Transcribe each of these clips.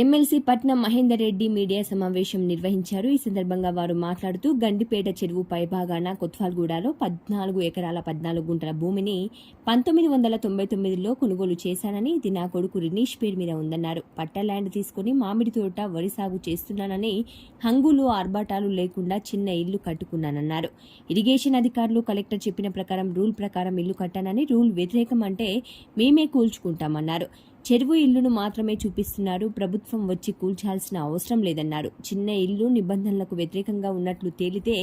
MLC పట్నం Mahender Reddy media సమావేశం నిర్వహించారు. ఈ సందర్భంగా వారు మాట్లాడుతూ గండిపేట చెరువు పైభాగాన కొత్వాల్గూడలో పద్నాలుగు ఎకరాల పద్నాలుగు గుంటల భూమిని పంతొమ్మిది వందల తొంభై తొమ్మిదిలో కొనుగోలు చేశానని ఇది నా కొడుకు రినీష్ పేరు మీద ఉందన్నారు. పట్ట ల్యాండ్ తీసుకుని మామిడి తోట వరి సాగు చేస్తున్నానని హంగులు ఆర్భాటాలు లేకుండా చిన్న ఇల్లు కట్టుకున్నానన్నారు. ఇరిగేషన్ అధికారులు కలెక్టర్ చెప్పిన ప్రకారం రూల్ ప్రకారం ఇల్లు కట్టానని రూల్ వ్యతిరేకం అంటే మేమే కూల్చుకుంటామన్నారు. చెరువు ఇల్లును మాత్రమే చూపిస్తున్నారు. ప్రభుత్వం వచ్చి కూల్చాల్సిన అవసరం లేదన్నారు. చిన్న ఇల్లు నిబంధనలకు వ్యతిరేకంగా ఉన్నట్లు తేలితే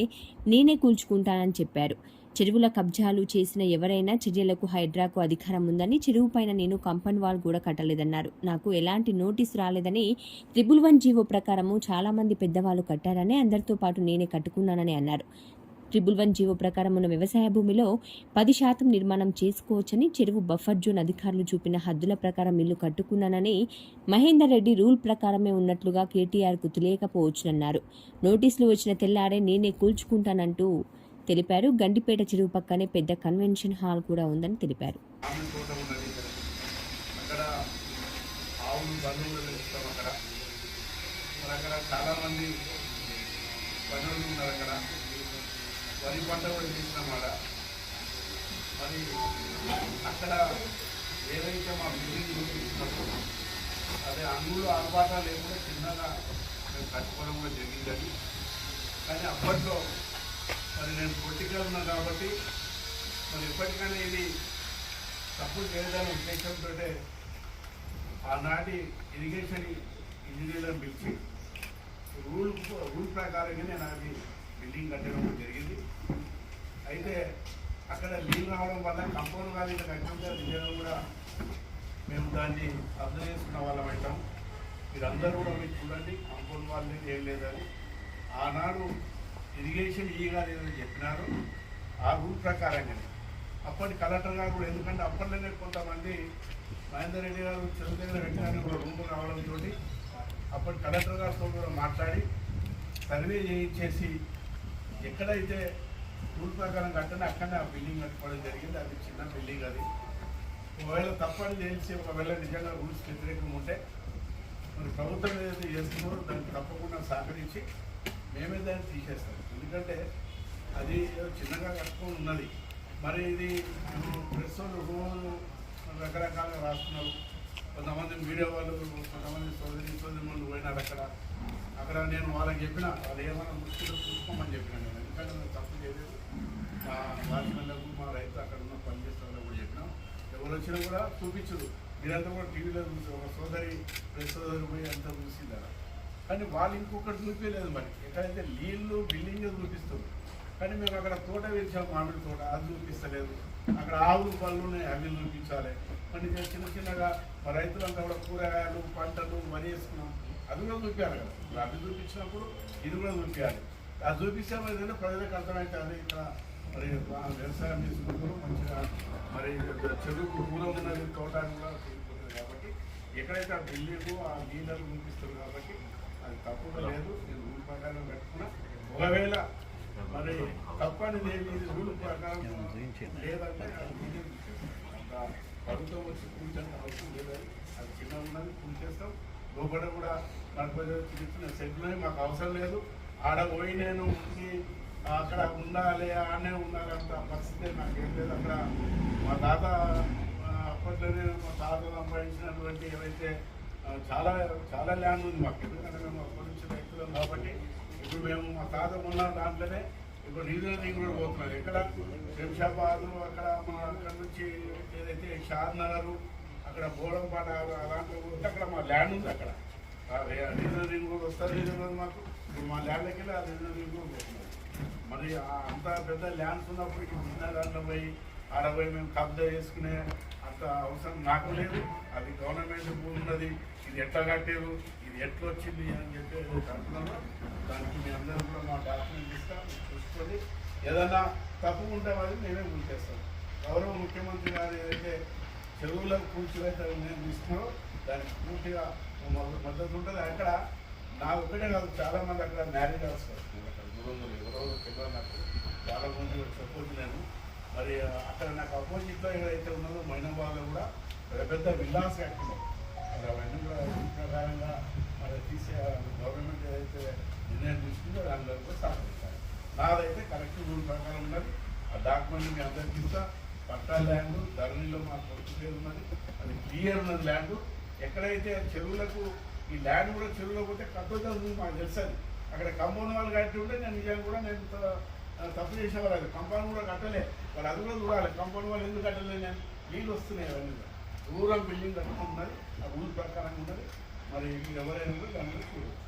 నేనే కూల్చుకుంటానని చెప్పారు. చెరువుల కబ్జాలు చేసిన ఎవరైనా చర్యలకు హైడ్రాకు అధికారం ఉందని చెరువు పైన నేను కంపౌండ్ వాల్ కూడా కట్టలేదన్నారు. నాకు ఎలాంటి నోటీసు రాలేదని త్రిబుల్ వన్ జీవో ప్రకారము చాలామంది పెద్దవాళ్ళు కట్టారని అందరితో పాటు నేనే కట్టుకున్నానని అన్నారు. ట్రిపుల్ వన్ జీవో ప్రకారం ఉన్న వ్యవసాయ భూమిలో పది శాతం నిర్మాణం చేసుకోవచ్చని చెరువు బఫర్ జోన్ అధికారులు చూపిన హద్దుల ప్రకారం ఇల్లు కట్టుకున్నానని మహేందర్ రెడ్డి రూల్ ప్రకారమే ఉన్నట్లుగా కేటీఆర్కు తెలియకపోవచ్చునన్నారు. నోటీసులు వచ్చిన తెల్లారే నేనే కూల్చుకుంటానంటూ తెలిపారు. గండిపేట చెరువు పక్కనే పెద్ద కన్వెన్షన్ హాల్ కూడా ఉందని తెలిపారు. అక్కడ పనులు ఉన్నారు అక్కడ. వరి పంట కూడా తీసినాం ఆడ. మరి అక్కడ ఏదైతే మా బిల్డింగ్ అదే అంగులు ఆర్భాటా లేకుండా చిన్నగా మేము కట్టుకోవడం కూడా జరిగింది అది కానీ అప్పట్లో మరి నేను పొలిటికల్ ఉన్నా కాబట్టి మరి ఎప్పటికైనా ఇది తప్పు చేయడానికి ఉద్దేశంతో ఆనాటి ఇరిగేషన్ ఇంజనీర్లను పిలిచి రూల్ రూల్ ప్రకారంగా నేను అది బిల్డింగ్ కట్టడం జరిగింది. అయితే అక్కడ నీళ్ళు రావడం వల్ల కంపౌండ్ వాళ్ళు ఇక్కడ కట్టిన నిజంగా కూడా మేము దాన్ని అర్థం చేసుకున్న వాళ్ళం అంటాం. మీరందరూ కూడా మీరు చూడండి కంపౌండ్ వాళ్ళు ఏం లేదని. ఆనాడు ఇరిగేషన్ ఈ గారు ఆ రూల్ ప్రకారంగానే. అప్పటి కలెక్టర్ గారు కూడా ఎందుకంటే అప్పట్లోనే కొంతమంది మహేందర్ రెడ్డి గారు చెరువు దగ్గర పెట్టిన కూడా రూమ్ రావడంతో అప్పటి కలెక్టర్ గారితో కూడా మాట్లాడి సర్వే చేయించేసి ఎక్కడైతే రూల్ ప్రకారం కట్టని అక్కడనే ఆ బిల్డింగ్ కట్టుకోవడం జరిగింది. అది చిన్న బిల్డింగ్ అది. ఒకవేళ తప్పని తెలిసి ఒకవేళ నిజంగా రూల్స్ వ్యతిరేకం ఉంటే మరి ప్రభుత్వం ఏదైతే చేస్తున్నారో దానికి తప్పకుండా సహకరించి మేమే దాన్ని తీసేస్తాం. ఎందుకంటే అది చిన్నగా కట్టుకొని ఉన్నది. మరి ఇది ప్రెస్ వాళ్ళు రోజు రకరకాలుగా రాస్తున్నారు. కొంతమంది మీడియా వాళ్ళు కొంతమంది సోదరి సోదరి పోయినారు అక్కడ. అక్కడ నేను వాళ్ళకి చెప్పిన వాళ్ళు ఏమైనా ముష్టిలో చూసుకోమని చెప్పిన నేను. ఎందుకంటే నేను తప్పు చేయలేదు. మా వాచ్మెన్లకు మా రైతు అక్కడ ఉన్న పనిచేసే కూడా చెప్పినాం. ఎవరు వచ్చినా కూడా చూపించదు మీరంతా కూడా టీవీలో చూసి ఒక సోదరి ప్రెస్ సోదరి పోయి అంతా చూసిందారా కానీ వాళ్ళు ఇంకొకటి చూపించలేదు మరి. ఎక్కడైతే నీళ్ళు బిల్డింగ్ చూపిస్తుంది కానీ మేము అక్కడ తోట వేసాం మామిడి తోట. అది చూపిస్తలేదు. అక్కడ ఆవులు పళ్ళు ఉన్నాయి అవి చూపించాలి. మరి చిన్న చిన్నగా మా రైతులంతా కూడా కూరగాయలు పంటలు వరి వేసుకున్నాం. అది కూడా చూపించాలి కదా. ఇప్పుడు అవి చూపించినప్పుడు ఇది కూడా చూపించాలి. అది చూపించాము ఏదైనా ప్రజలకు అర్థమవుతుంది ఇక్కడ మరి వ్యవసాయం చేసుకుంటారు మంచిగా మరి చెరుకు పూల ఉన్నది తోట కూడా చూపుతుంది కాబట్టి ఎక్కడైతే ఆ బిల్డింగ్ ఆ నీళ్ళలు చూపిస్తారు కాబట్టి అది తప్పుగా లేదు. నేను రూల్ ప్రకారం పెట్టుకున్నా. ఒకవేళ మరి తప్పని లేదు ఇది రూల్ ప్రకారం లేదంటే అది ప్రభుత్వం వచ్చి కూర్చొని అవసరం లేదని అది చిన్న ఉన్నది కూర్చేస్తాం లోపల కూడా మనకు చిన్న చిన్న సెట్లు మాకు అవసరం లేదు. ఆడ పోయి నేను అక్కడ ఉండాలి ఆడనే ఉండాలంత పరిస్థితి నాకు ఏం లేదు. అక్కడ మా తాత అప్పట్లోనే మా తాత సంపాదించినటువంటి ఏవైతే చాలా చాలా ల్యాండ్ ఉంది మాకు. ఎందుకంటే మేము అప్పటి నుంచి రైతులం కాబట్టి ఇప్పుడు మేము మా తాత ఉన్న దాంట్లోనే ఇప్పుడు రీజనల్ కూడా పోతున్నాం ఎక్కడ శంషాబాద్ అక్కడ మా అక్కడ నుంచి ఏదైతే షాద్ నగర్ అక్కడ బోడంపాట అలాంటి ఉంటే అక్కడ మా ల్యాండ్ ఉంది అక్కడ. రీజనల్ రింగ్ కూడా వస్తుంది రీజనల్ మాకు. మా ల్యాండ్కి వెళ్ళి ఆ రీజనల్ రింగ్ కూడా పోతున్నారు మరి అంత పెద్ద ల్యాండ్స్ ఉన్నప్పుడు చిన్న దాంట్లో పోయి అరవై మేము కబ్జా చేసుకునే అంత అవసరం నాకు లేదు. అది గవర్నమెంట్ ఉన్నది. ఇది ఎట్లా కట్టారు ఇది ఎట్లా వచ్చింది అని చెప్పి అంటున్నాను దానికి మీ అందరూ కూడా మా డాక్యుమెంట్ ఇస్తాం చూసుకొని ఏదన్నా తప్పు ఉంటే అది మేమే చేస్తాను గౌరవ ముఖ్యమంత్రి గారు ఏదైతే చెరువులకు కూర్చోవైతే నేను ఇస్తున్నారో దానికి పూర్తిగా మద్దతు ఉంటుంది. అక్కడ నా ఒకటే కాదు చాలామంది అక్కడ మ్యారేజ్ వస్తుంది అక్కడ దూరంలో ఎవరో తెలియదు నాకు చాలా సపోర్ట్ సపోజ్ నేను. మరి అక్కడ నాకు అపోజిట్లో ఏదైతే ఉన్నదో మైనాబాద్లో కూడా పెద్ద పెద్ద విల్లాస్ కట్టినాయి మరి అవన్నీ కూడా ప్రకారంగా మరి తీసే గవర్నమెంట్ ఏదైతే నిర్ణయం తీసుకుందో దానిలో కూడా సహకరిస్తారు నాదైతే కరెక్ట్ రూల్ ప్రకారం ఉన్నది. ఆ డాక్యుమెంట్ మీ అందరికీ ఇస్తా. పట్టా ల్యాండ్ ధరణిలో మా కొడుకు పేరు ఉన్నది. అది క్లియర్ ఉన్నది ల్యాండ్ ఎక్కడైతే చెరువులకు ఈ ల్యాండ్ కూడా చెరువులో పోతే కట్టొద్దు ఉంది మాకు తెలుసు అది. అక్కడ కంపౌండ్ వాళ్ళు కట్టి ఉంటే నేను నిజంగా కూడా నేను తప్పు చేసిన వాళ్ళు కంపౌండ్ కూడా కట్టలే. మరి అది కూడా చూడాలి. కంపౌండ్ వాళ్ళు ఎందుకు కట్టలేదు నేను? నీళ్ళు వస్తున్నాయి అవన్నీ. దూరం బిల్డింగ్ కట్టుకుంటున్నది ఆ రూల్ ప్రకారం ఉన్నది. మరి ఎవరైనా కూడా దాని మీద చూడవచ్చు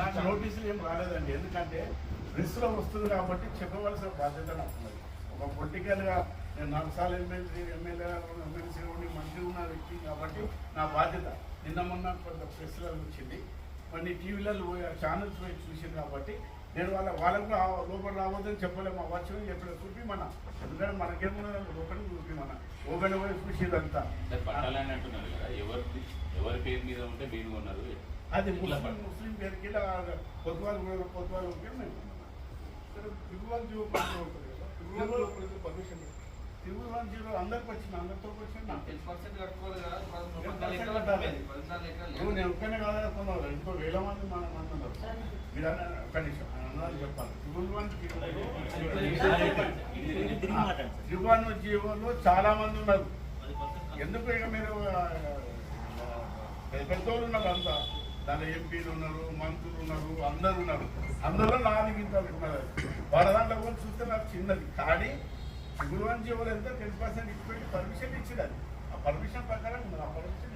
నాకు. నోటీసులు ఏం రాలేదండి. ఎందుకంటే ప్రెస్లో వస్తుంది కాబట్టి చెప్పవలసిన బాధ్యత నాకు ఉన్నది ఒక పొలిటికల్గా నేను నాలుగు సార్లు ఎమ్మెల్సీ ఎమ్మెల్యే ఎమ్మెల్సీ ఉండి మంత్రి ఉన్న వ్యక్తి కాబట్టి నా బాధ్యత. నిన్న మొన్న కొంత ప్రెస్లో వచ్చింది. కొన్ని టీవీలలో ఛానల్స్ పోయి చూసింది కాబట్టి నేను వాళ్ళ వాళ్ళకు కూడా లోపల రావద్దని చెప్పలేము. అవ్వచ్చు చెప్పలేదు చూపిమన్నా ఎందుకంటే మనకేమున్నా లోపల చూపిమన్నా ఓపెన్ పోయి అంటున్నారు కదా. ఎవరి ఎవరి పేరు మీద ఉంటే మీరు ఉన్నారు అది ముస్లిం ముస్లిం పేరుకి పొద్దువాళ్ళు పొద్దువాళ్ళు మేము త్రిభువన్ జీవో ఉంటుంది కదా. జీవో పర్మిషన్ అందరికి వచ్చింది అందరితో వచ్చింది నాకు టెన్ పర్సెంట్ కట్టుకోవాలి కదా. నువ్వు. నేను ఒక్కనే కాదా కొన్నారు ఇంకో వేల మంది మన మంది ఉన్నారు. మీరు అన్న కనీసం అన్నది చెప్పాలి. జీవోలో చాలా మంది ఉన్నారు. ఎందుకు ఇక మీరు పెద్దోళ్ళు ఉన్నారు అంతా? దాంట్లో ఎంపీలు ఉన్నారు మంత్రులు ఉన్నారు అందరు ఉన్నారు. అందరూ నాది గింతలు ఉన్నారు వాళ్ళ దాంట్లో కూడా చూస్తే నాకు చిన్నది. కానీ గురువన్ జీవులు ఎంత? టెన్ పర్సెంట్ ఇచ్చిపెట్టి పర్మిషన్ ఇచ్చింది అది ఆ పర్మిషన్ ప్రకారం ఆ పర్మిషన్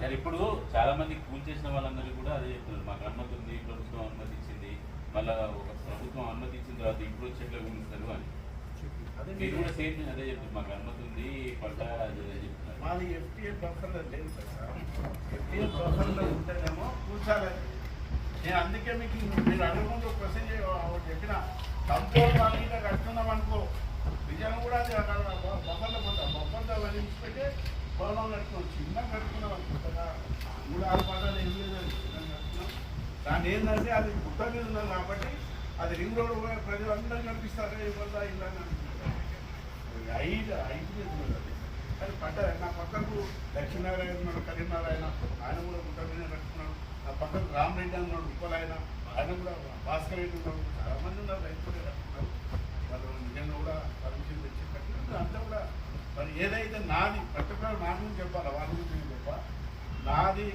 కానీ ఇప్పుడు చాలా మంది కూల్ చేసిన వాళ్ళందరికీ కూడా అదే చెప్తున్నారు. మాకు అనుమతి ఉంది ప్రభుత్వం అనుమతి ఇచ్చింది. మళ్ళా ఒక ప్రభుత్వం అనుమతి ఇచ్చిన తర్వాత ఇప్పుడు వచ్చేట్లా కూలుస్తారు అని. మీరు కూడా సేమ్ అదే చెప్తున్నారు మాకు అనుమతి ఉంది పట్ట అదే చెప్తున్నారు. మాది ఎఫ్టీఏ బఫర్లో లేదు సార్. ఎఫ్టీఏ బఫర్లో ఉంటేనేమో కూర్చాలి. నేను అందుకే మీకు మీరు అడగకుండా క్వశ్చన్ చెప్పిన కంట్రోల్ వాళ్ళ మీద కట్టుకున్నాం అనుకో నిజంగా కూడా అది అక్కడ బఫర్లో పోతాం బఫర్లో వదిలించిపెట్టి భవనం కట్టుకున్నాం చిన్న కట్టుకున్నాం అనుకుంటా మూడు ఆరు పదాలు ఏం లేదు అది చిన్నగా కట్టుకున్నాం. దాన్ని ఏంటంటే అది గుట్ట మీద ఉన్నది కాబట్టి అది రింగ్ రోడ్ పోయే ప్రజలందరూ కనిపిస్తారు ఇవ్వదా ఇలా ఐదు ఐదు మీద కానీ అది. నా పక్కకు లక్ష్మీనారాయణ ఉన్నాడు కరీంనారాయణ ఆయన. కూడా గుట్ట మీద నా పక్కకు రామరెడ్డి అన్నాడు ఉప్పలాయన ఆయన. కూడా భాస్కర్ రెడ్డి ఉన్నాడు. చాలా మంది ఉన్నారు రైతులే కట్టుకున్నారు వాళ్ళు నిజంగా కూడా పర్మిషన్ తెచ్చి కట్టినప్పుడు అంతా కూడా మరి ఏదైతే నాది పర్టికులర్ నా గురించి చెప్పాలి? వాళ్ళ గురించి నేను చెప్ప? నాది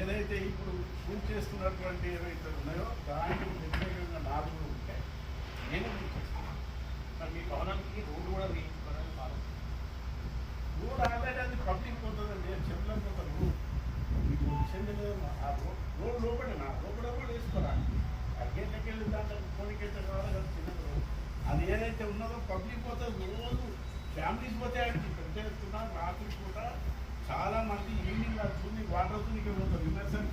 ఏదైతే ఇప్పుడు పూజ చేస్తున్నటువంటి ఏవైతే ఉన్నాయో దానికి వ్యతిరేకంగా నాది కూడా ఉంటాయి. నేను పూజ మరి మీ భవనానికి రోడ్డు కూడా వేయించుకోవడానికి కాదు. రోడ్ ఆల్రెడీ అది పబ్లిక్ పోతుందండి చెట్లకు పోతారు మీకు విషయం తెలియదు ఆ రోడ్ రోడ్ లోపలే నా లోపల కూడా వేసుకోరా అగ్గేట్లకి వెళ్ళి దాంట్లో కోడికెళ్ళి కావాలి కదా చిన్న రోడ్ అది ఏదైతే ఉన్నదో పబ్లిక్ పోతుంది రోజు ఫ్యామిలీస్ పోతే ఆడికి పెద్ద ఎత్తున రాత్రి పూట చాలా మంది ఈవినింగ్ ఆ చూని వాటర్ తునికి పోతారు. విమర్శనం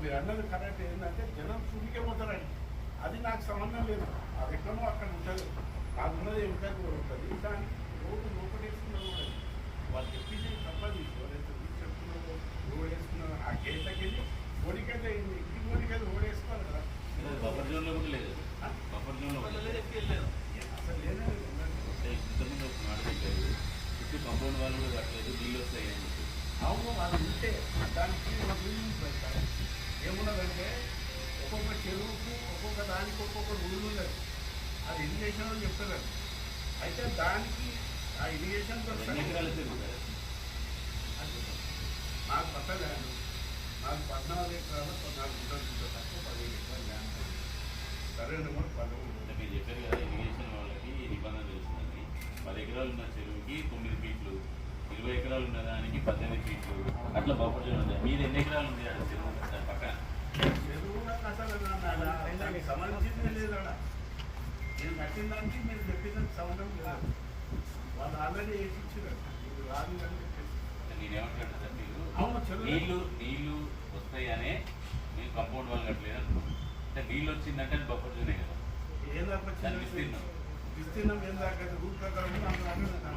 మీరు అన్నది కరెక్ట్ ఏంటంటే జనం చూడికే పోతారని అది నాకు సంబంధం లేదు. అది ఎక్కడో అక్కడ ఉంటుంది. నాకు ఉన్నది కూడా ఉంటుంది. కానీ రోడ్డు లోపల వేసుకున్నారు కూడా వాళ్ళు చెప్పింది తప్పది ఎవరైతే మీరు చెప్తున్నారో రోడ్ వేసుకున్నారో ఆ గేట్లకి వెళ్ళి ఓడికైతే ఇంటి ఓడికైతే రోడ్ వేసుకోవాలి కదా బఫర్ జోన్లో కూడా లేదు బఫర్ జోన్లో వాళ్ళు లేదు, ఎక్కి వెళ్ళలేదు. అసలు లేనే లేదు ఇంతకుముందు ఒక మాట చెప్పారు చుట్టూ కంపౌండ్ వాళ్ళు కూడా కట్టలేదు నీళ్ళు వస్తాయి అని చెప్పి అవును అది ఉంటే దానికి ఒక రూల్ పెడతారు ఏమున్నదంటే ఒక్కొక్క చెరువుకు ఒక్కొక్క దానికి ఒక్కొక్క రూల్ ఉన్నది. అది ఇరిగేషన్ అని చెప్తారు అది. అయితే దానికి ఆ ఇరిగేషన్ నాకు పక్క ల్యాండ్ నాకు పద్నాలుగు ఎకరాలు పద్నాలుగు గుంటలు ఉంటుంది తక్కువ పదిహేను ఎకరాలు ల్యాండ్ సరే నెంబర్ పదమూడు మీరు చెప్పారు కదా ఇరిగేషన్ వాళ్ళకి నిబంధన తెలుస్తుందని పది ఎకరాలు ఉన్న చెరువుకి తొమ్మిది ఫీట్లు ఇరవై ఎకరాలు ఉన్న దానికి పద్దెనిమిది ఫీట్లు. అట్లా బఫర్ జోన్ ఉంది. మీది ఎన్ని ఎకరాలు ఉంది? ఆడ చెరువు దాని పక్కన. అక్కడ నేను కట్టిన దానికి మీరు చెప్పిన దానికి సంబంధం లేదు. వాళ్ళు ఆల్రెడీ వేసి ఇచ్చారు మీరు రాదు అని చెప్పేసి. అంటే నేనేమంటాను సార్ మీరు. నీళ్ళు నీళ్ళు వస్తాయనే మీరు కంపౌండ్ వాళ్ళు కట్టలేదు అనుకున్నాం అంటే నీళ్ళు వచ్చిందంటే బఫర్ జోనే కదా. ఏ దాకా విస్తీర్ణం. విస్తీర్ణం ఏం దాకా? రూట్ ప్రకారం అక్కడ